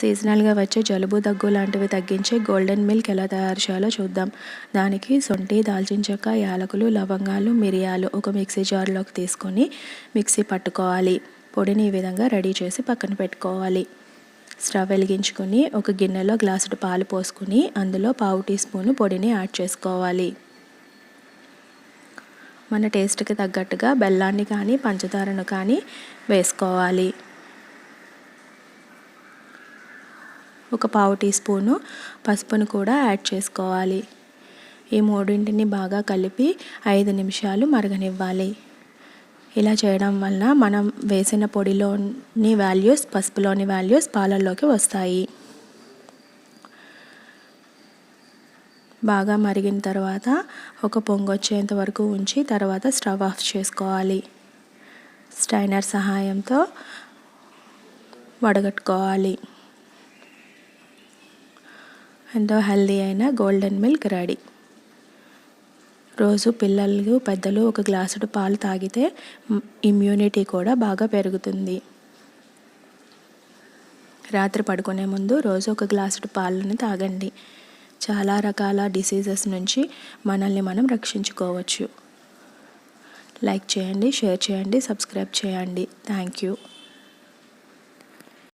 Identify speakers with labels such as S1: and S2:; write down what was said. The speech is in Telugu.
S1: సీజనల్గా వచ్చే జలుబు దగ్గు లాంటివి తగ్గించే గోల్డెన్ మిల్క్ ఎలా తయారు చేయాలో చూద్దాం. దానికి సొంటి దాల్చిన చెక్క యాలకులు లవంగాలు మిరియాలు ఒక మిక్సీ జార్లోకి తీసుకొని మిక్సీ పట్టుకోవాలి. పొడిని ఈ విధంగా రెడీ చేసి పక్కన పెట్టుకోవాలి. స్టవ్ వెలిగించుకొని ఒక గిన్నెలో గ్లాసుడు పాలు పోసుకుని అందులో పావు టీ స్పూను పొడిని యాడ్ చేసుకోవాలి. మన టేస్ట్కి తగ్గట్టుగా బెల్లాన్ని కానీ పంచదారను కానీ వేసుకోవాలి. ఒక పావు టీ స్పూను పసుపును కూడా యాడ్ చేసుకోవాలి. ఈ మూడింటిని బాగా కలిపి ఐదు నిమిషాలు మరగనివ్వాలి. ఇలా చేయడం వల్ల మనం వేసిన పొడిలోని వాల్యూస్ పసుపులోని వాల్యూస్ పాలల్లోకి వస్తాయి. బాగా మరిగిన తర్వాత ఒక పొంగు వచ్చేంత వరకు ఉంచి తర్వాత స్టవ్ ఆఫ్ చేసుకోవాలి. స్టైనర్ సహాయంతో వడగట్టుకోవాలి. ఎంతో హెల్దీ అయిన గోల్డెన్ మిల్క్ రెడీ. రోజు పిల్లలు పెద్దలు ఒక గ్లాసుడు పాలు తాగితే ఇమ్యూనిటీ కూడా బాగా పెరుగుతుంది. రాత్రి పడుకునే ముందు రోజు ఒక గ్లాసుడు పాలను తాగండి. చాలా రకాల డిసీజెస్ నుంచి మనల్ని మనం రక్షించుకోవచ్చు. లైక్ చేయండి షేర్ చేయండి సబ్స్క్రైబ్ చేయండి. Thank you